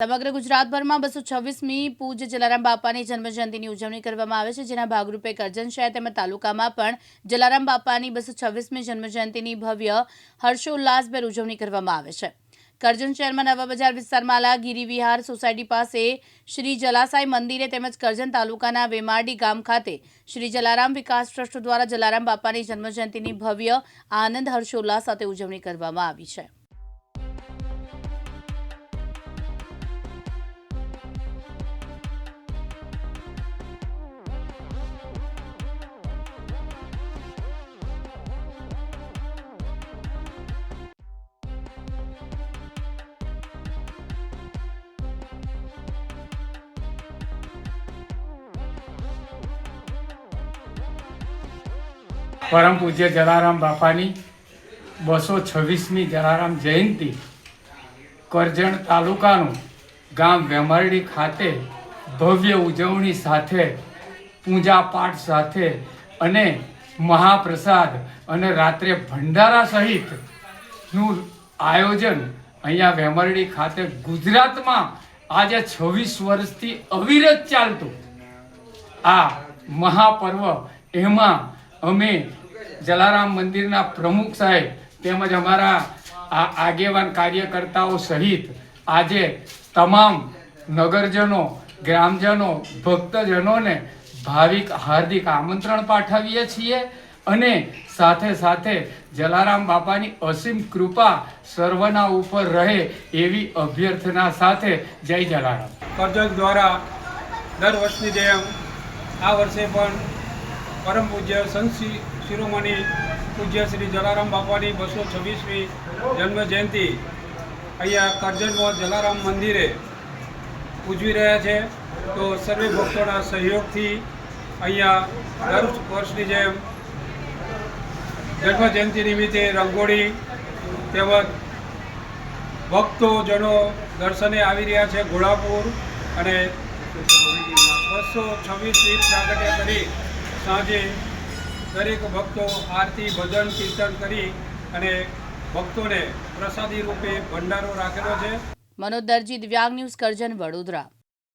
સમગ્ર ગુજરાતભરમાં બસો છવ્વીસમી પૂજ્ય જલારામ બાપાની જન્મજયંતિની ઉજવણી કરવામાં આવે છે, જેના ભાગરૂપે કરજણ શહેર તેમજ તાલુકામાં પણ જલારામ બાપાની બસો છવ્વીસમી જન્મજયંતિની ભવ્ય હર્ષોલ્લાસભેર ઉજવણી કરવામાં આવે છે. કરજણ શહેરમાં નવા બજાર વિસ્તારમાં આવેલા ગિરિવિહાર સોસાયટી પાસે શ્રી જલાસાઈ મંદિરે તેમજ કરજણ તાલુકાના વેમારડી ગામ ખાતે શ્રી જલારામ વિકાસ ટ્રસ્ટ દ્વારા જલારામ બાપાની જન્મજયંતિની ભવ્ય આનંદ હર્ષોલ્લાસ સાથે ઉજવણી કરવામાં આવી છે. પરમ પૂજ્ય જલારામ બાપાની બસો છવ્વીસમી જલારામ જયંતિ કરજણ તાલુકાનું ગામ વેમરડી ખાતે ભવ્ય ઉજવણી સાથે પૂજા પાઠ સાથે અને મહાપ્રસાદ અને રાત્રે ભંડારા સહિતનું આયોજન અહીંયા વેમરડી ખાતે ગુજરાતમાં આજે છવ્વીસ વર્ષથી અવિરત ચાલતું. આ મહાપર્વ એમાં અમે જલારામ મંદિરના પ્રમુખ સાહેબ તેમજ અમારા આ આગેવાન કાર્યકર્તાઓ સહિત આજે તમામ નગરજનો, ગ્રામજનો, ભક્તજનોને ભાવિક હાર્દિક આમંત્રણ પાઠવીએ છીએ અને સાથે સાથે જલારામ બાપાની અસીમ કૃપા સર્વના ઉપર રહે એવી અભ્યર્થના સાથે જય જલારામ. કરજણ દ્વારા દર વર્ષની જેમ આ વર્ષે પણ પરમ પૂજ્ય સંત શ્રી શિરોમણી પૂજ્ય શ્રી જલારામ બાપાની બસો છવ્વીસમી જન્મ જયંતિ અહીંયા કરજણમાં જલારામ મંદિરે ઉજવી રહ્યા છે. તો સર્વે ભક્તોના સહયોગથી અહીંયા દર વર્ષની જેમ જન્મ જયંતિ નિમિત્તે રંગોળી તેમજ ભક્તોજનો દર્શને આવી રહ્યા છે ઘોડાપુર અને બસો છવ્વીસ દીપ પ્રાગટ્ય કરી સાંજે દરેક ભક્તો આરતી, ભજન, કીર્તન કરી અને ભક્તોને પ્રસાદી રૂપે ભંડારો રાખેલો છે. મનોજ દરજી દિવ્યાંગ ન્યૂઝ કરજણ વડોદરા.